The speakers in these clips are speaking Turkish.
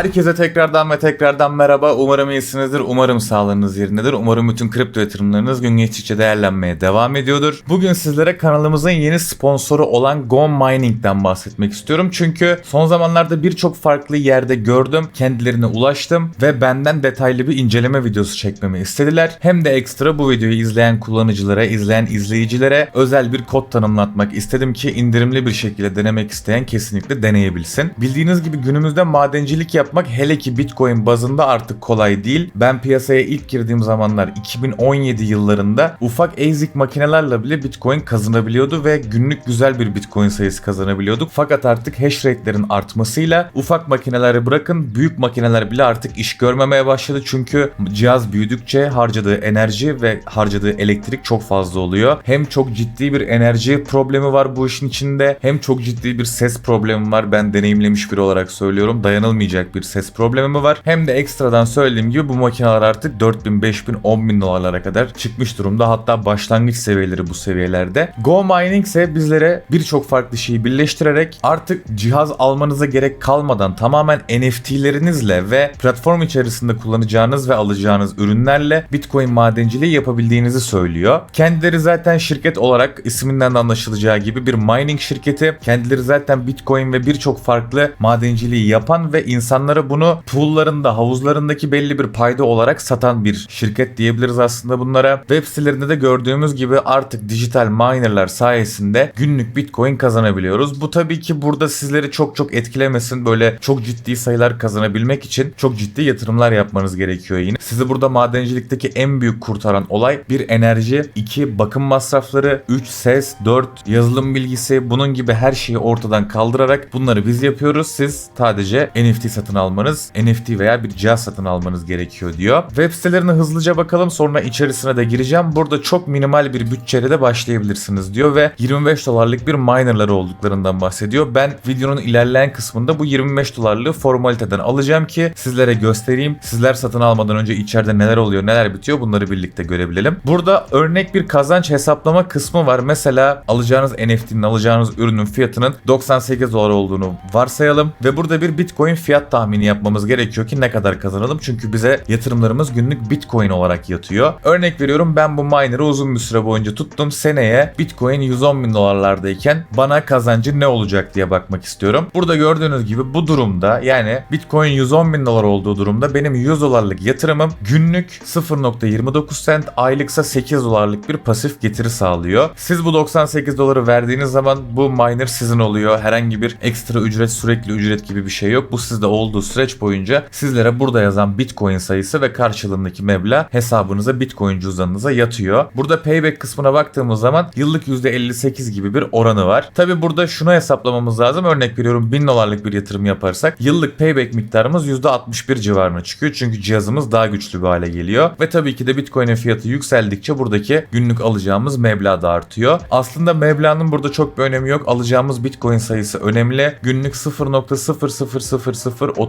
Herkese tekrardan ve tekrardan merhaba. Umarım iyisinizdir. Umarım sağlığınız yerindedir. Umarım bütün kripto yatırımlarınız gün geçtikçe değerlenmeye devam ediyordur. Bugün sizlere kanalımızın yeni sponsoru olan Go Mining'den bahsetmek istiyorum. Çünkü son zamanlarda birçok farklı yerde gördüm. Kendilerine ulaştım ve benden detaylı bir inceleme videosu çekmemi istediler. Hem de ekstra bu videoyu izleyen kullanıcılara, izleyen izleyicilere özel bir kod tanımlatmak istedim ki indirimli bir şekilde denemek isteyen kesinlikle deneyebilsin. Bildiğiniz gibi günümüzde madencilik yapmak hele ki Bitcoin bazında artık kolay değil. Ben piyasaya ilk girdiğim zamanlar 2017 yıllarında ufak ASIC makinelerle bile Bitcoin kazanabiliyordu ve günlük güzel bir Bitcoin sayısı kazanabiliyorduk. Fakat artık hash rate'lerin artmasıyla ufak makineleri bırakın büyük makineler bile artık iş görmemeye başladı. Çünkü cihaz büyüdükçe harcadığı enerji ve harcadığı elektrik çok fazla oluyor. Hem çok ciddi bir enerji problemi var bu işin içinde hem çok ciddi bir ses problemi var. Ben deneyimlemiş biri olarak söylüyorum. Dayanılmayacak bir ses problemi var. Hem de ekstradan söylediğim gibi bu makineler artık 4000, 5000, 10000 dolarlara kadar çıkmış durumda. Hatta başlangıç seviyeleri bu seviyelerde. Go Mining ise bizlere birçok farklı şeyi birleştirerek artık cihaz almanıza gerek kalmadan tamamen NFT'lerinizle ve platform içerisinde kullanacağınız ve alacağınız ürünlerle Bitcoin madenciliği yapabildiğinizi söylüyor. Kendileri zaten şirket olarak isminden de anlaşılacağı gibi bir mining şirketi. Kendileri zaten Bitcoin ve birçok farklı madenciliği yapan ve insanlara bunu pool'larında, havuzlarındaki belli bir payda olarak satan bir şirket diyebiliriz aslında bunlara. Web sitelerinde de gördüğümüz gibi artık dijital minerlar sayesinde günlük Bitcoin kazanabiliyoruz. Bu tabii ki burada sizleri çok çok etkilemesin. Böyle çok ciddi sayılar kazanabilmek için çok ciddi yatırımlar yapmanız gerekiyor yine. Sizi burada madencilikteki en büyük kurtaran olay bir enerji, iki bakım masrafları, 3 ses, 4 yazılım bilgisi bunun gibi her şeyi ortadan kaldırarak bunları biz yapıyoruz. Siz sadece NFT satın almanız, NFT veya bir cihaz satın almanız gerekiyor diyor. Web sitelerine hızlıca bakalım sonra içerisine de gireceğim. Burada çok minimal bir bütçeyle de başlayabilirsiniz diyor ve 25 dolarlık bir minerları olduklarından bahsediyor. Ben videonun ilerleyen kısmında bu 25 dolarlığı formaliteden alacağım ki sizlere göstereyim. Sizler satın almadan önce içeride neler oluyor, neler bitiyor bunları birlikte görebilelim. Burada örnek bir kazanç hesaplama kısmı var. Mesela alacağınız NFT'nin, alacağınız ürünün fiyatının 98 dolar olduğunu varsayalım ve burada bir Bitcoin fiyat tahmini yapmamız gerekiyor ki ne kadar kazanalım. Çünkü bize yatırımlarımız günlük Bitcoin olarak yatıyor. Örnek veriyorum ben bu miner'ı uzun bir süre boyunca tuttum. Seneye Bitcoin 110 bin dolarlardayken bana kazancı ne olacak diye bakmak istiyorum. Burada gördüğünüz gibi bu durumda yani Bitcoin 110 bin dolar olduğu durumda benim 100 dolarlık yatırımım günlük 0.29 cent aylıksa 8 dolarlık bir pasif getiri sağlıyor. Siz bu 98 doları verdiğiniz zaman bu miner sizin oluyor. Herhangi bir ekstra ücret sürekli ücret gibi bir şey yok. Bu sizde olduğu süreç boyunca sizlere burada yazan Bitcoin sayısı ve karşılığındaki meblağ hesabınıza Bitcoin cüzdanınıza yatıyor. Burada payback kısmına baktığımız zaman yıllık %58 gibi bir oranı var. Tabi burada şunu hesaplamamız lazım. Örnek veriyorum 1000 dolarlık bir yatırım yaparsak yıllık payback miktarımız %61 civarına çıkıyor. Çünkü cihazımız daha güçlü bir hale geliyor. Ve tabii ki de Bitcoin'in fiyatı yükseldikçe buradaki günlük alacağımız meblağ da artıyor. Aslında meblağın burada çok bir önemi yok. Alacağımız Bitcoin sayısı önemli. Günlük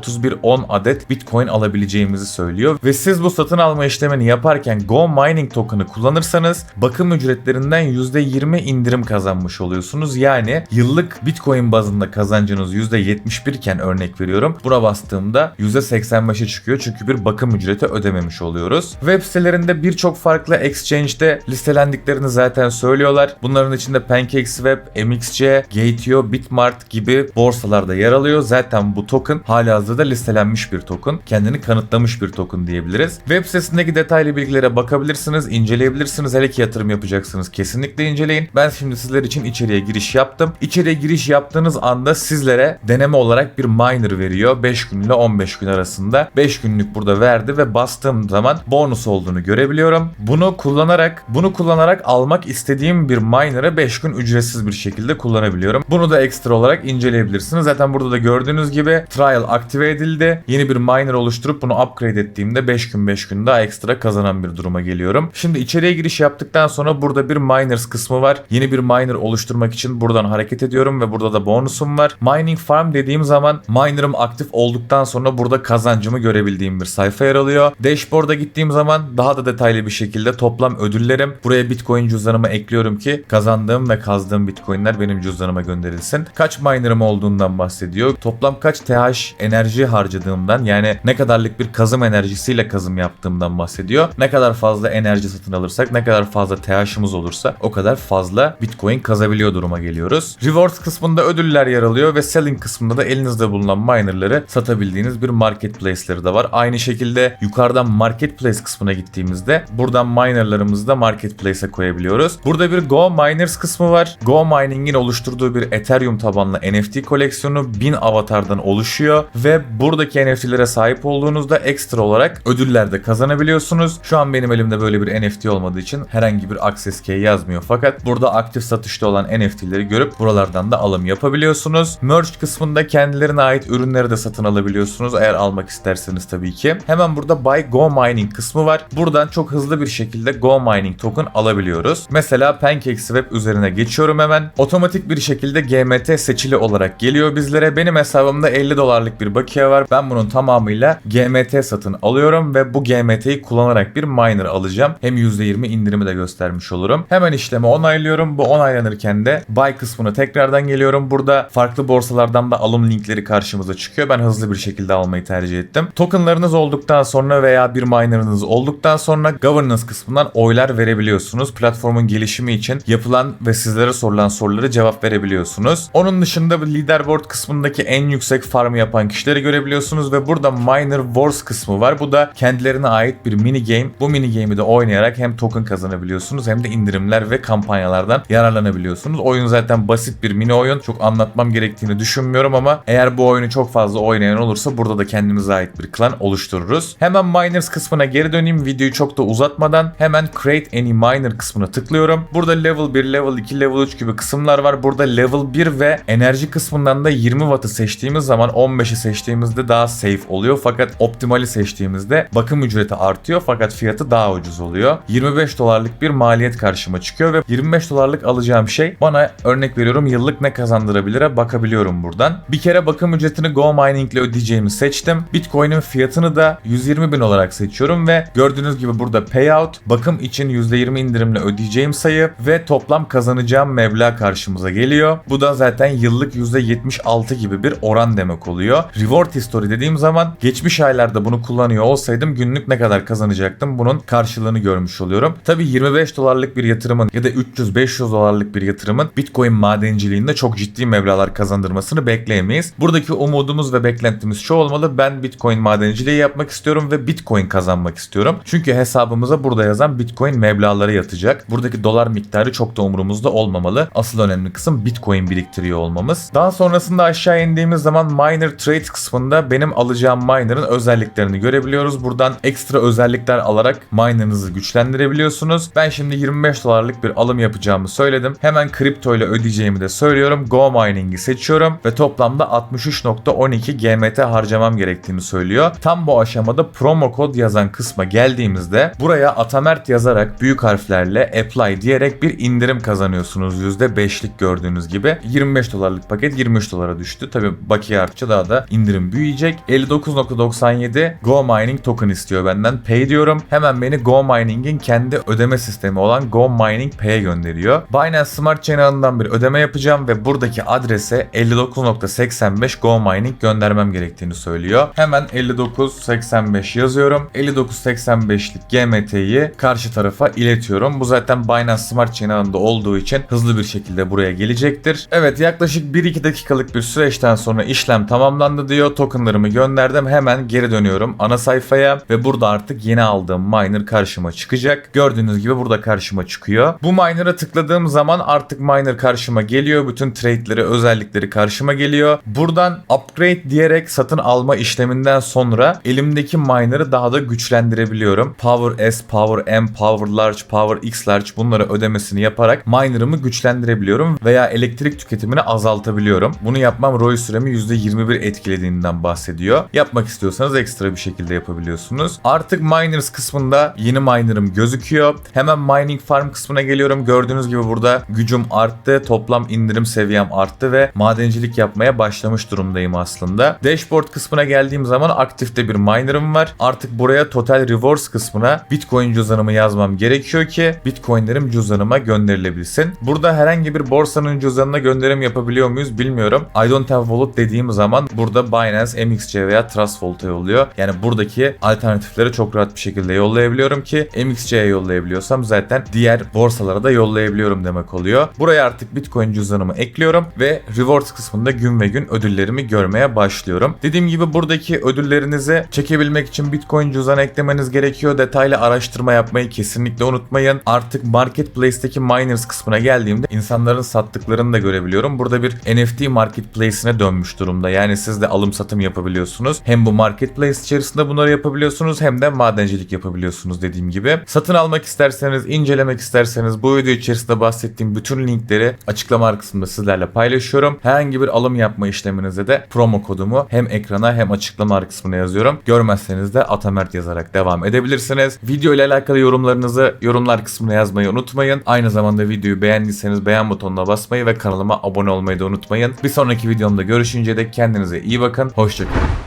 0.0003110 adet Bitcoin alabileceğimizi söylüyor. Ve siz bu satın alma işlemini yaparken Go Mining token'ı kullanırsanız bakım ücretlerinden %20 indirim kazanmış oluyorsunuz. Yani yıllık Bitcoin bazında kazancınız %71 iken örnek veriyorum. Buna bastığımda %85'e çıkıyor çünkü bir bakım ücreti ödememiş oluyoruz. Web sitelerinde birçok farklı exchange'de listelendiklerini zaten söylüyorlar. Bunların içinde PancakeSwap, MXC, Gate.io, Bitmart gibi borsalarda yer alıyor. Zaten bu token halihazırda listelenmiş bir token. Kendini kanıtlamış bir token diyebiliriz. Web sitesindeki detaylı bilgilere bakabilirsiniz, inceleyebilirsiniz. Hele ki yatırım yapacaksınız. Kesinlikle inceleyin. Ben şimdi sizler için içeriye giriş yaptım. İçeriye giriş yaptığınız anda sizlere deneme olarak bir miner veriyor. 5 gün ile 15 gün arasında. 5 günlük burada verdi ve bastığım zaman bonus olduğunu görebiliyorum. Bunu kullanarak bunu kullanarak almak istediğim bir miner'ı 5 gün ücretsiz bir şekilde kullanabiliyorum. Bunu da ekstra olarak inceleyebilirsiniz. Zaten burada da gördüğünüz gibi trial aktive edildi. Yeni bir miner oluşturup bunu upgrade ettiğimde 5 gün 5 gün daha ekstra kazanan bir duruma geliyorum. Şimdi içeriye giriş yaptıktan sonra burada bir miners kısmı var. Yeni bir miner oluşturmak için buradan hareket ediyorum ve burada da bonusum var. Mining farm dediğim zaman miner'ım aktif olduktan sonra burada kazancımı görebildiğim bir sayfa yer alıyor. Dashboard'a gittiğim zaman daha da detaylı bir şekilde toplam ödüllerim buraya Bitcoin cüzdanıma ekliyorum ki kazandığım ve kazdığım Bitcoin'ler benim cüzdanıma gönderilsin. Kaç miner'ım olduğundan bahsediyor. Toplam kaç TH enerji enerji harcadığımdan yani ne kadarlık bir kazım enerjisiyle kazım yaptığımdan bahsediyor. Ne kadar fazla enerji satın alırsak ne kadar fazla TH'ımız olursa o kadar fazla Bitcoin kazabiliyor duruma geliyoruz. Rewards kısmında ödüller yer alıyor ve selling kısmında da elinizde bulunan minerları satabildiğiniz bir marketplace'leri de var. Aynı şekilde yukarıdan marketplace kısmına gittiğimizde buradan minerlarımızı da marketplace'e koyabiliyoruz. Burada bir Go Miners kısmı var. Go Mining'in oluşturduğu bir Ethereum tabanlı NFT koleksiyonu 1000 avatardan oluşuyor ve buradaki NFT'lere sahip olduğunuzda ekstra olarak ödüller de kazanabiliyorsunuz. Şu an benim elimde böyle bir NFT olmadığı için herhangi bir access key yazmıyor fakat burada aktif satışta olan NFT'leri görüp buralardan da alım yapabiliyorsunuz. Merge kısmında kendilerine ait ürünleri de satın alabiliyorsunuz eğer almak isterseniz tabii ki. Hemen burada Buy Go Mining kısmı var. Buradan çok hızlı bir şekilde Go Mining token alabiliyoruz. Mesela PancakeSwap üzerine geçiyorum hemen. Otomatik bir şekilde GMT seçili olarak geliyor bizlere. Benim hesabımda 50 dolarlık bir bakiye var. Ben bunun tamamıyla GMT satın alıyorum ve bu GMT'yi kullanarak bir miner alacağım. Hem %20 indirimi de göstermiş olurum. Hemen işlemi onaylıyorum. Bu onaylanırken de buy kısmına tekrardan geliyorum. Burada farklı borsalardan da alım linkleri karşımıza çıkıyor. Ben hızlı bir şekilde almayı tercih ettim. Tokenlarınız olduktan sonra veya bir miner'ınız olduktan sonra governance kısmından oylar verebiliyorsunuz. Platformun gelişimi için yapılan ve sizlere sorulan soruları cevap verebiliyorsunuz. Onun dışında leaderboard kısmındaki en yüksek farmı yapan kişileri görebiliyorsunuz ve burada Miner Wars kısmı var. Bu da kendilerine ait bir mini game. Bu mini game'i de oynayarak hem token kazanabiliyorsunuz hem de indirimler ve kampanyalardan yararlanabiliyorsunuz. Oyun zaten basit bir mini oyun. Çok anlatmam gerektiğini düşünmüyorum ama eğer bu oyunu çok fazla oynayan olursa burada da kendimize ait bir klan oluştururuz. Hemen Miners kısmına geri döneyim. Videoyu çok da uzatmadan hemen Create Any Miner kısmına tıklıyorum. Burada level 1, level 2, level 3 gibi kısımlar var. Burada level 1 ve enerji kısmından da 20 wattı seçtiğimiz zaman 15'i seçtiğimizde daha safe oluyor. Fakat optimali seçtiğimizde bakım ücreti artıyor fakat fiyatı daha ucuz oluyor. 25 dolarlık bir maliyet karşıma çıkıyor ve 25 dolarlık alacağım şey bana örnek veriyorum yıllık ne kazandırabilire bakabiliyorum buradan. Bir kere bakım ücretini Go Mining ile ödeyeceğimi seçtim. Bitcoin'in fiyatını da 120 bin olarak seçiyorum ve gördüğünüz gibi burada payout, bakım için %20 indirimle ödeyeceğim sayı ve toplam kazanacağım meblağ karşımıza geliyor. Bu da zaten yıllık %76 gibi bir oran demek oluyor. History dediğim zaman geçmiş aylarda bunu kullanıyor olsaydım günlük ne kadar kazanacaktım bunun karşılığını görmüş oluyorum. Tabi 25 dolarlık bir yatırımın ya da 300-500 dolarlık bir yatırımın Bitcoin madenciliğinde çok ciddi meblağlar kazandırmasını bekleyemeyiz. Buradaki umudumuz ve beklentimiz şu olmalı. Ben Bitcoin madenciliği yapmak istiyorum ve Bitcoin kazanmak istiyorum. Çünkü hesabımıza burada yazan Bitcoin meblağları yatacak. Buradaki dolar miktarı çok da umurumuzda olmamalı. Asıl önemli kısım Bitcoin biriktiriyor olmamız. Daha sonrasında aşağı indiğimiz zaman Miner Trade kısmında benim alacağım miner'ın özelliklerini görebiliyoruz. Buradan ekstra özellikler alarak miner'ınızı güçlendirebiliyorsunuz. Ben şimdi 25 dolarlık bir alım yapacağımı söyledim. Hemen kripto ile ödeyeceğimi de söylüyorum. Go Mining'i seçiyorum ve toplamda 63.12 GMT harcamam gerektiğini söylüyor. Tam bu aşamada promo kod yazan kısma geldiğimizde buraya Atamert yazarak büyük harflerle apply diyerek bir indirim kazanıyorsunuz. %5'lik gördüğünüz gibi. 25 dolarlık paket 23 dolara düştü. Tabi bakiye artça daha da indirim büyüyecek. 59.97 Go Mining token istiyor benden. Pay diyorum. Hemen beni Go Mining'in kendi ödeme sistemi olan Go Mining Pay'e gönderiyor. Binance Smart Chain bir ödeme yapacağım ve buradaki adrese 59.85 Go Mining göndermem gerektiğini söylüyor. Hemen 59.85 yazıyorum. 59.85'lik GMT'yi karşı tarafa iletiyorum. Bu zaten Binance Smart Chain ağında olduğu için hızlı bir şekilde buraya gelecektir. Evet yaklaşık 1-2 dakikalık bir süreçten sonra işlem tamamlandı diyor. Tokenlarımı gönderdim. Hemen geri dönüyorum ana sayfaya ve burada artık yeni aldığım miner karşıma çıkacak. Gördüğünüz gibi burada karşıma çıkıyor. Bu miner'a tıkladığım zaman artık miner karşıma geliyor. Bütün trade'leri, özellikleri karşıma geliyor. Buradan upgrade diyerek satın alma işleminden sonra elimdeki miner'ı daha da güçlendirebiliyorum. Power S, Power M, Power Large, Power X Large bunları ödemesini yaparak miner'ımı güçlendirebiliyorum veya elektrik tüketimini azaltabiliyorum. Bunu yapmam ROI süremi %21 etkilediğinden bahsediyor. Yapmak istiyorsanız ekstra bir şekilde yapabiliyorsunuz. Artık miners kısmında yeni miner'ım gözüküyor. Hemen mining farm kısmına geliyorum. Gördüğünüz gibi burada gücüm arttı. Toplam indirim seviyem arttı ve madencilik yapmaya başlamış durumdayım aslında. Dashboard kısmına geldiğim zaman aktifte bir miner'ım var. Artık buraya total rewards kısmına Bitcoin cüzdanımı yazmam gerekiyor ki Bitcoin'lerim cüzdanıma gönderilebilsin. Burada herhangi bir borsanın cüzdanına gönderim yapabiliyor muyuz bilmiyorum. I don't have wallet dediğim zaman burada da Binance, MXC veya Trust Vault'a yolluyor. Yani buradaki alternatifleri çok rahat bir şekilde yollayabiliyorum ki MXC'ye yollayabiliyorsam zaten diğer borsalara da yollayabiliyorum demek oluyor. Buraya artık Bitcoin cüzdanımı ekliyorum ve rewards kısmında gün ve gün ödüllerimi görmeye başlıyorum. Dediğim gibi buradaki ödüllerinizi çekebilmek için Bitcoin cüzdanı eklemeniz gerekiyor. Detaylı araştırma yapmayı kesinlikle unutmayın. Artık Marketplace'teki miners kısmına geldiğimde insanların sattıklarını da görebiliyorum. Burada bir NFT marketplace'ine dönmüş durumda. Yani siz de alım satım yapabiliyorsunuz. Hem bu marketplace içerisinde bunları yapabiliyorsunuz hem de madencilik yapabiliyorsunuz dediğim gibi. Satın almak isterseniz, incelemek isterseniz bu video içerisinde bahsettiğim bütün linkleri açıklama kısmında sizlerle paylaşıyorum. Herhangi bir alım yapma işleminizde de promo kodumu hem ekrana hem açıklama kısmına yazıyorum. Görmezseniz de Atamert yazarak devam edebilirsiniz. Video ile alakalı yorumlarınızı yorumlar kısmına yazmayı unutmayın. Aynı zamanda videoyu beğendiyseniz beğen butonuna basmayı ve kanalıma abone olmayı da unutmayın. Bir sonraki videomda görüşünce de kendinize iyi bakın. Hoşçakalın.